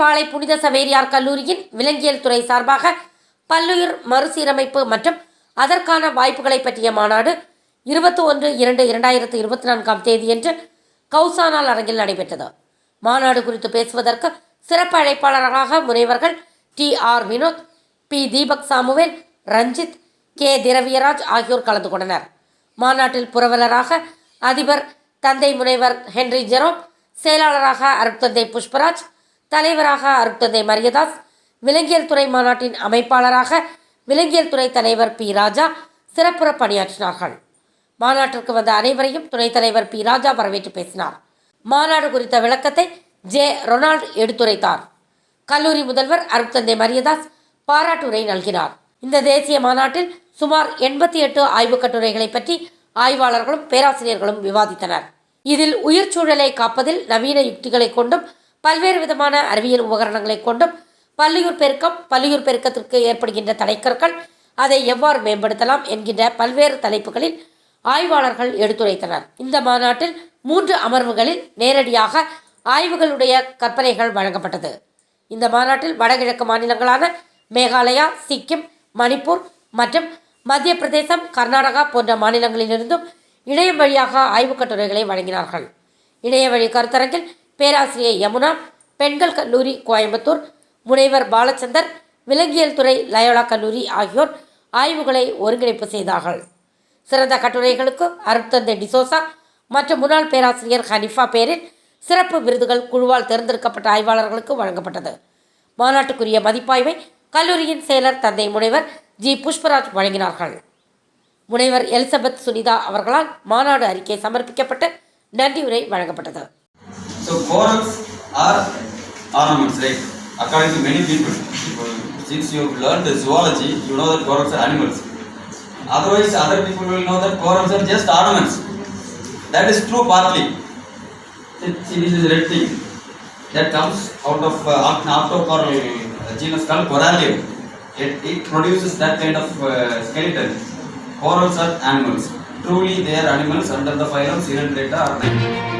நெல்லை பாளை புனித சவேரியார் கல்லூரியின் விலங்கியல் துறை சார்பாக பல்லுயிர் மறுசீரமைப்பு மற்றும் அதற்கான வாய்ப்புகளை பற்றிய மாநாடு இருபத்தி ஒன்று இரண்டு இரண்டாயிரத்து இருபத்தி நான்காம் தேதியன்று கௌசானால் அரங்கில் நடைபெற்றது. மாநாடு குறித்து பேசுவதற்கு சிறப்பு அழைப்பாளர்களாக முனைவர்கள் D. R. Vinod P. Deepak Samuel Ranjith K. Thiraviyaraj ஆகியோர் கலந்து கொண்டனர். மாநாட்டில் புரவலராக அதிபர் தந்தை முனைவர் ஹென்றி ஜெரோம் செயலாளராக அருட்தந்தை புஷ்பராஜ் தலைவராக அருட்தந்தை மரியதாஸ் விலங்கியல் துறை மாநாட்டின் அமைப்பாளராக விலங்கியல் துறை தலைவர் பி. ராஜா சிறப்புற பணியாற்றினார்கள். மாநாட்டிற்கு வந்த அனைவரையும் துணைத் தலைவர் பி. ராஜா வரவேற்று பேசினார். மாநாடு குறித்த விளக்கத்தை ஜே. ரொனால்ட் எடுத்துரைத்தார். கல்லூரி முதல்வர் அருட்தந்தை மரியதாஸ் பாராட்டுரை நல்கினார். இந்த தேசிய மாநாட்டில் சுமார் எண்பத்தி எட்டு ஆய்வுக் கட்டுரைகளை பற்றி ஆய்வாளர்களும் பேராசிரியர்களும் விவாதித்தனர். இதில் உயிர் சூழலை காப்பதில் நவீன யுக்திகளை கொண்டும் பல்வேறு விதமான அறிவியல் உபகரணங்களை கொண்டும் பல்லுயிர் பெருக்கம் பல்லுயிர் பெருக்கத்திற்கு ஏற்படுகின்ற தடைக்கற்கள் அதை எவ்வாறு மேம்படுத்தலாம் என்கின்ற பல்வேறு தலைப்புகளில் ஆய்வாளர்கள் எடுத்துரைத்தனர். இந்த மாநாட்டில் மூன்று அமர்வுகளில் நேரடியாக ஆய்வுகளுடைய கற்பனைகள் வழங்கப்பட்டது. இந்த மாநாட்டில் வடகிழக்கு மாநிலங்களான மேகாலயா சிக்கிம் மணிப்பூர் மற்றும் மத்திய பிரதேசம் கர்நாடகா போன்ற மாநிலங்களிலிருந்தும் இணையம் வழியாக ஆய்வுக் கட்டுரைகளை வழங்கினார்கள். இணைய வழி கருத்தரங்கில் பேராசிரியை யமுனா பெண்கள் கல்லூரி கோயம்புத்தூர் முனைவர் பாலச்சந்தர் விலங்கியல் துறை லயோலா கல்லூரி ஆகியோர் ஆய்வுகளை ஒருங்கிணைப்பு செய்தார்கள். சிறந்த கட்டுரைகளுக்கு அருட்தந்தை டிசோசா மற்றும் முன்னாள் பேராசிரியர் ஹனிஃபா பேரில் சிறப்பு விருதுகள் குழுவால் தேர்ந்தெடுக்கப்பட்ட ஆய்வாளர்களுக்கு வழங்கப்பட்டது. மாநாட்டுக்குரிய மதிப்பாய்வை கல்லூரியின் செயலர் தந்தை முனைவர் ஜி. புஷ்பராஜ் வழங்கினார்கள். முனைவர் எலிசபெத் சுனிதா அவர்களால் மாநாடு அறிக்கை சமர்ப்பிக்கப்பட்டு நன்றியுரை வழங்கப்பட்டது. So corals are ornaments, right? According to many people, since you have learned zoology, you know that corals are animals. Otherwise, other people will know that corals are just ornaments. That is true partly. See, this is red thing that comes out of uh, octocoral uh, genus called Corallium. It, it produces that kind of uh, skeleton. Corals are animals. Truly, they are animals under the phylum Sirendreta or